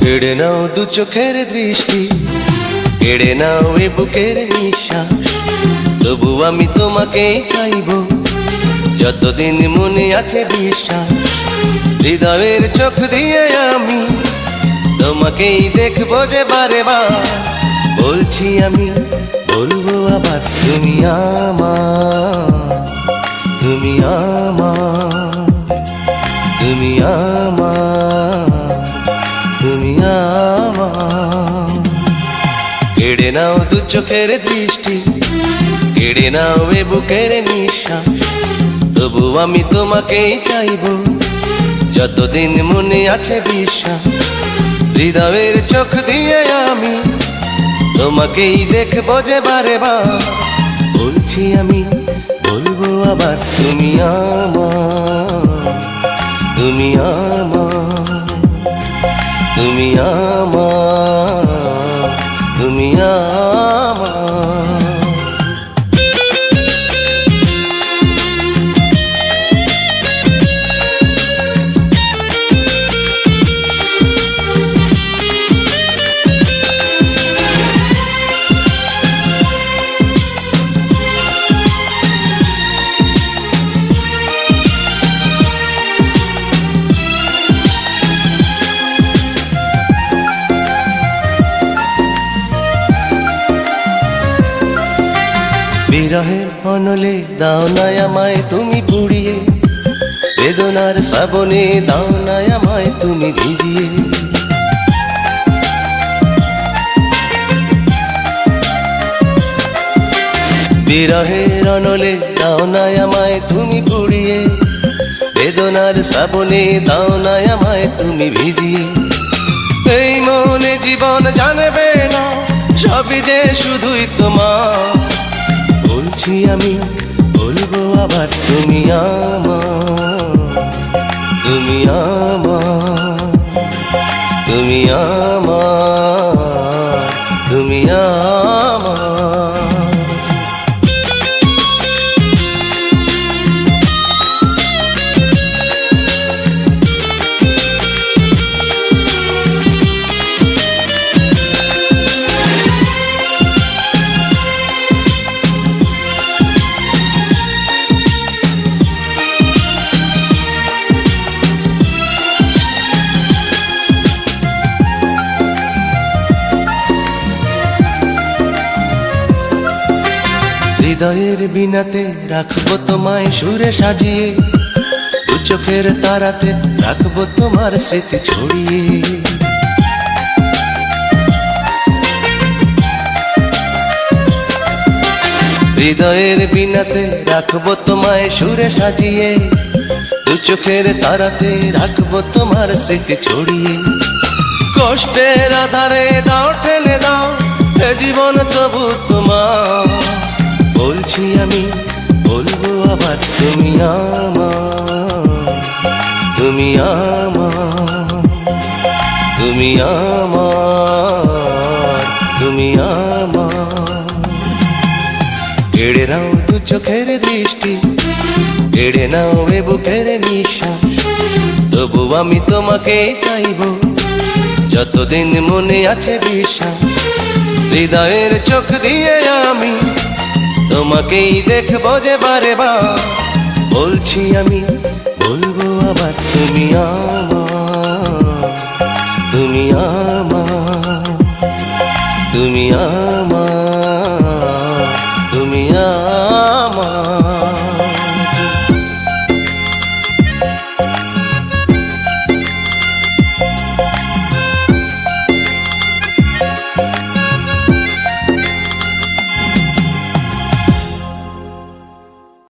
কেড়ে নাও দু চোখের দৃষ্টি, কেড়ে নাও এ বুকের নিঃশ্বাস। তবু আমি তোমাকেই চাইব, যতদিন মনে আছে বিশ্বাস। হৃদয়ের চোখ দিয়ে আমি তোমাকেই দেখব যে বারে। বলছি আমি, বলব আবার, তুমি আমার তুমি আমার তুমি আমার। নাও দু চোখের দৃষ্টি, কেড়ে নাও এ বুকের নিঃশ্বাস। তবু আমি তোমাকেই চাইব, যতদিন মনে আছে বিশ্বাস। হৃদয়ের চোখ দিয়ে আমি তোমাকেই দেখব যে বারে বার বলছি আমি, বলব আবার, তুমি আমার তুমি আমার তুমি আমার। তুমি আমার বিরহের অনলে দাও না আমায় তুমি পুড়িয়ে। বেদনার শ্রাবণে দাও না আমায় তুমি ভিজিয়ে। বিরহের অনলে দাও না আমায় তুমি পুড়িয়ে। বেদনার শ্রাবণে দাও না আমায় তুমি ভিজিয়ে। এই মনে জীবন জানবে না, সবই যে শুধুই তোমার। বলছি আমি বলব আবার তুমি আমার তুমি আমার তুমি আমার। হৃদয়ের বিনাতে রাখব তোমায় সুরে সাজিয়ে। চোখের তারাতে রাখব তোমার স্মৃতি ছড়িয়ে। হৃদয়ের বিনাতে রাখব তোমায় সুরে সাজিয়ে। দু চোখের তারাতে রাখব তোমার স্মৃতি ছড়িয়ে। কষ্টের আধারে দাও, ঠেলে দাও জীবন তবু তোমার। বলছি আমি, বলব আবার তুমি আমার তুমি আমার তুমি আমার তুমি আমার। কেড়ে নাও দু চোখের দৃষ্টি কেড়ে নাও এ বুকের নিঃশ্বাস, তবু আমি তোমাকে চাইব, যতদিন মনে আছে বিশ্বাস, হৃদয়ের চোখ দিয়ে আমি তোমাকেই দেখব যে বারে বার। বলছি আমি বলব আবার তুমি আমার